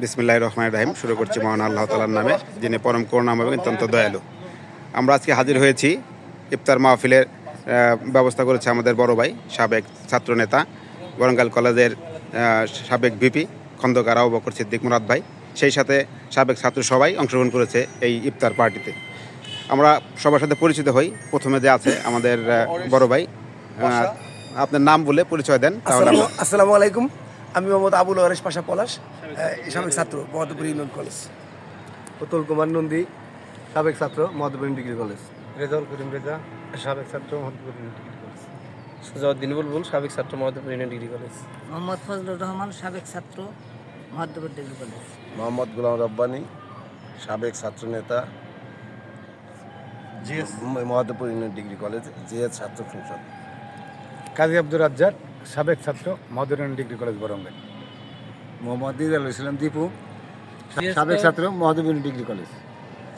বিসমিল্লাহ রহমান রাহিম। শুরু করছি মহান আল্লাহ তালার নামে যিনি পরম করুণাম এবং অত্যন্ত দয়ালু। আমরা আজকে হাজির হয়েছি ইফতার মাহফিলের ব্যবস্থা করেছে আমাদের বড় ভাই সাবেক ছাত্রনেতা বরঙ্গাল কলেজের সাবেক ভিপি খন্দকার আবু বকর সিদ্দিক মুরাদ ভাই। সেই সাথে সাবেক ছাত্র সবাই অংশগ্রহণ করেছে এই ইফতার পার্টিতে। আমরা সবার সাথে পরিচিত হই। প্রথমে যে আছে আমাদের আহ, বড় ভাই আপনার নাম বলে পরিচয় দেন তাহলে আসসালামু আলাইকুম। আমি মোহাম্মদ আবুল ওয়ারেস পাশা পলাশ সাবেক ছাত্র মহাদপুর ইউনিয়ন কলেজ। পুতুল কুমার নন্দী সাবেক ছাত্র মহাদেবন ডিগ্রি কলেজ। রেজাউল করিম রেজা সাবেক ছাত্র মহাদেবন ডিগ্রি কলেজ। সুজাউদ্দিন বুলবুল সাবেক ছাত্র Mahadebpur union degree college. Mohammad Fazlur Rahman সাবেক ছাত্র মহাদ্দপুর ডিগ্রি কলেজ। মোহাম্মদ গোলাম রব্বানি সাবেক ছাত্রনেতা GS. Mahadebpur union degree college GS ছাত্র সংসদ। কাজী আব্দুর রাজ্জাক সাবেক ছাত্র মহাদেবন ডিগ্রি কলেজ বরঙ্গাই মোহাম্মদ দিদাল ইসলাম দীপু সাবেক ছাত্র মহাদেবন ডিগ্রি কলেজ।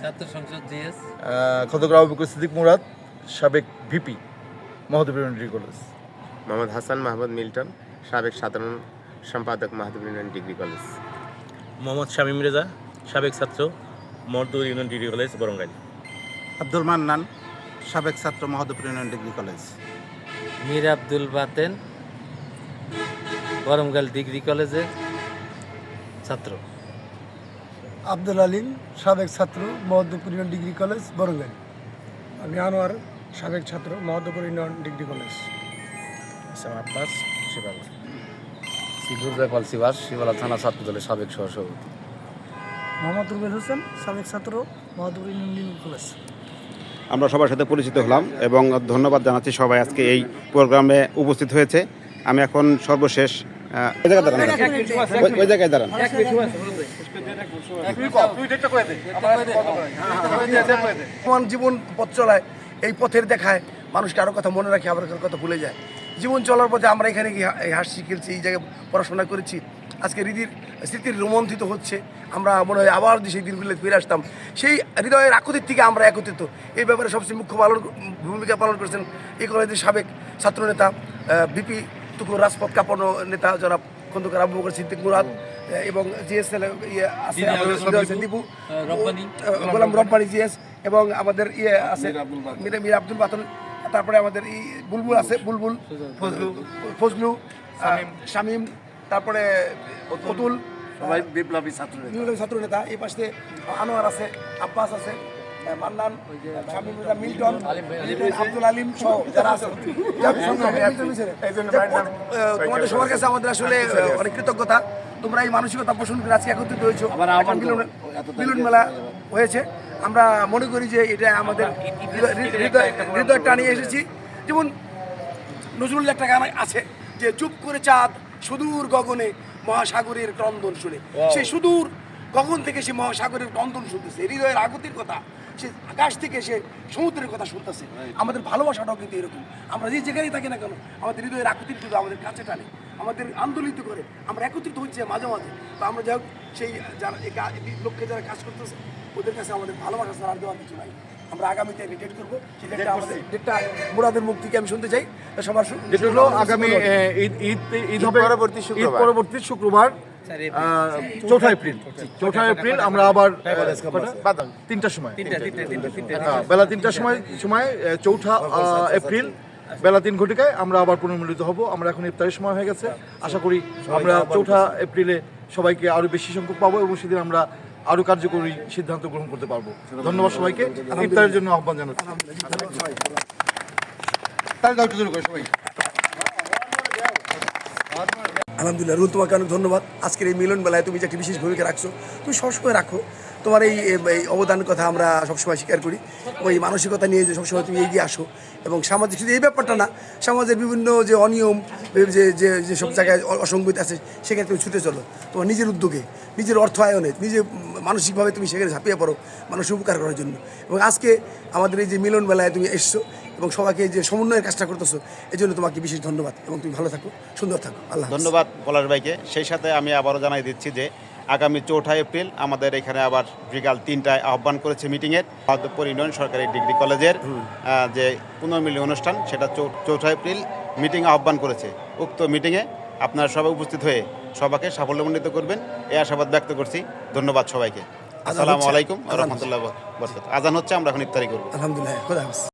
ছাত্র সংসদ জিএস। খন্দকার সিদ্দিক মুরাদ সাবেক VP Mahadeb degree college. Mohammad Hasan Mahmud Milton সাবেক সাধারণ সম্পাদক Mahadeb union degree college. Mohammad Shamim Reza সাবেক ছাত্র মর্দুর ইউনিয়ন ডিগ্রি কলেজ বরঙ্গাই আব্দুল মান্নান সাবেক ছাত্র Mahadebpur union degree college. Mir Abdul Baten গরমগাল degree কলেজের ছাত্র। আব্দুল আলিম সাবেক ছাত্র মহাদপুর ইউনিয়ন ডিগ্রি কলেজ বরঙ্গাই আমি আনোয়ার সাবেক ছাত্র Mahadpur union degree college. Abbas শিবাল। সিদ্ধুর সিবাস শিবালা থানা ছাত্র দলের সাবেক সহসভাপতি। মোহাম্মদ রুবেল হোসেন সাবেক ছাত্র মহাদ্দপুর ইউনিয়ন ডিগ্রি কলেজ। আমরা সবার সাথে পরিচিত হলাম এবং ধন্যবাদ জানাচ্ছি সবাই আজকে এই প্রোগ্রামে উপস্থিত হয়েছে। আমি এখন সর্বশেষ জীবন পথ চলায়, এই পথের দেখায় মানুষকে আরও কথা মনে রাখে, আবার কথা ভুলে যায়। জীবন চলার পথে আমরা এখানে গিয়ে হাসি খেলছি, এই জায়গায় পড়াশোনা করেছি। আজকে হৃদির স্মৃতির রোমন্থিত হচ্ছে। আমরা মনে হয় আবার সেই দিনগুলো ফিরে আসতাম। সেই হৃদয়ের আকুতির থেকে আমরা একত্রিত। এই ব্যাপারে সবচেয়ে মুখ্য পালন ভূমিকা পালন করেছেন এই কলেজের সাবেক ছাত্রনেতা বিপি তুকুর রাজপথ কাঁপানো নেতা যারা খন্দকার আবু বকর সিদ্দিক মুরাদ এবং জিএসএল ইয়ে আছে দীপু গোলাম রব্বানি জিএস এবং আমাদের ইয়ে আছে মির আব্দুল বাতন তারপরে আমাদের এই বুলবুল আছে বুলবুল ফজলু। শামীম। তারপরে অতুল। সবাই বিপ্লবী ছাত্র বিপ্লবী ছাত্র নেতা এই পাশে আনোয়ার আছে আব্বাস আছে মান্নান শামীম মিল্টন আব্দুল আলিম সহ যারা তোমাদের সবার কাছে আমাদের আসলে অনেক কৃতজ্ঞতা। তোমরা এই মানসিকতা পোষণ করে আজকে একত্রিত হয়েছো। একটা মিলন- মেলা হয়েছে। আমরা মনে করি যে এটা আমাদের হৃদয়- হৃদয় হৃদয় টানিয়ে এসেছি। যেমন নজরুল একটা গান আছে যে চুপ করে চাঁদ সুদূর গগনে মহাসাগরের ক্রন্দন শুনে। সেই সুদূর গগন থেকে সে মহাসাগরের ক্রন্দন শুনতেছে। হৃদয়ের আগতির কথা। সে আকাশ থেকে সে সমুদ্রের কথা শুনতেছে। আমাদের ভালোবাসাটাও কিন্তু এরকম। আমরা যে যেখানেই থাকি না কেন আমাদের হৃদয়ের আকুতির কিন্তু আমাদের কাছে টানে। আমাদের আন্দোলিত করে। আমরা একত্রিত হচ্ছে মাঝে মাঝে। তো আমরা যাই সেই যারা লক্ষ্যে যারা কাজ করতেছে ওদের কাছে আমাদের ভালোবাসা ছাড়া আর দেওয়ার কিছু নাই। আমরা আগামীতে ডেট করব। ডেটটা আমাদের ডেটটা মুরাদের মুখ থেকে আমি শুনতে চাই। সবার আগামী ঈদ ঈদ ঈদ হবে পরবর্তী শুক্রবার। পরবর্তী শুক্রবার। চৌঠা এপ্রিল। চৌঠা এপ্রিল আমরা আবার তিনটার সময়। হ্যাঁ, বেলা তিনটার সময় সময় চৌঠা এপ্রিল। বেলা তিন ঘটিকায় আমরা আবার পুনর্মিলিত হব। আমরা এখন ইফতারের সময় হয়ে গেছে। আশা করি আমরা চৌঠা এপ্রিলে সবাইকে আরও বেশি সংখ্যক পাবো এবং সেদিন আমরা আরও কার্যকরী সিদ্ধান্ত গ্রহণ করতে পারব। ধন্যবাদ সবাইকে। ইফতারের জন্য আহ্বান জানাচ্ছি। তাহলে সবাই। আলহামদুলিল্লাহ রুল তোমাকে অনেক ধন্যবাদ। আজকের এই মিলন বেলায় তুমি যে একটি বিশেষ ভূমিকা রাখছো তুমি সবসময় রাখো। তোমার এই এই অবদানের কথা আমরা সবসময় স্বীকার করি। ওই মানসিকতা নিয়ে যে সবসময় তুমি এগিয়ে আসো এবং সামাজিক শুধু এই ব্যাপারটা না সমাজের বিভিন্ন যে অনিয়ম যে যে যেসব জায়গায় অসঙ্গতি আছে সেখানে তুমি ছুটে চলো। তোমার নিজের উদ্যোগে নিজের অর্থায়নে নিজে উম, মানসিকভাবে তুমি সেখানে ঝাঁপিয়ে পড়ো মানুষের উপকার করার জন্য। এবং আজকে আমাদের এই যে মিলন বেলায় তুমি এসছো এবং সবাইকে যে সমন্বয়ের কাজটা করতেছো এই জন্য তোমাকে বিশেষ ধন্যবাদ এবং তুমি ভালো থাকো সুন্দর থাকো। আল্লাহ ধন্যবাদ পলাশ ভাইকে। সেই সাথে আমি আবারও জানাই দিচ্ছি যে আগামী চৌঠা এপ্রিল আমাদের এখানে আবার বিকাল তিনটায় আহ্বান করেছে মিটিংয়ের। বাহাদুরপুর ইউনিয়ন সরকারি ডিগ্রি কলেজের যে পুনর্মিলনী অনুষ্ঠান সেটা চৌঠা এপ্রিল মিটিং আহ্বান করেছে। উক্ত মিটিংয়ে আপনারা সবাই উপস্থিত হয়ে সবাইকে সাফল্যমণ্ডিত করবেন। এই আশাবাদ ব্যক্ত করছি। ধন্যবাদ সবাইকে। আসসালামু। আলাইকুম রহমতুল্লাহ আজান হচ্ছে আমরা এখন ইফতারি করব। আলহামদুলিল্লাহ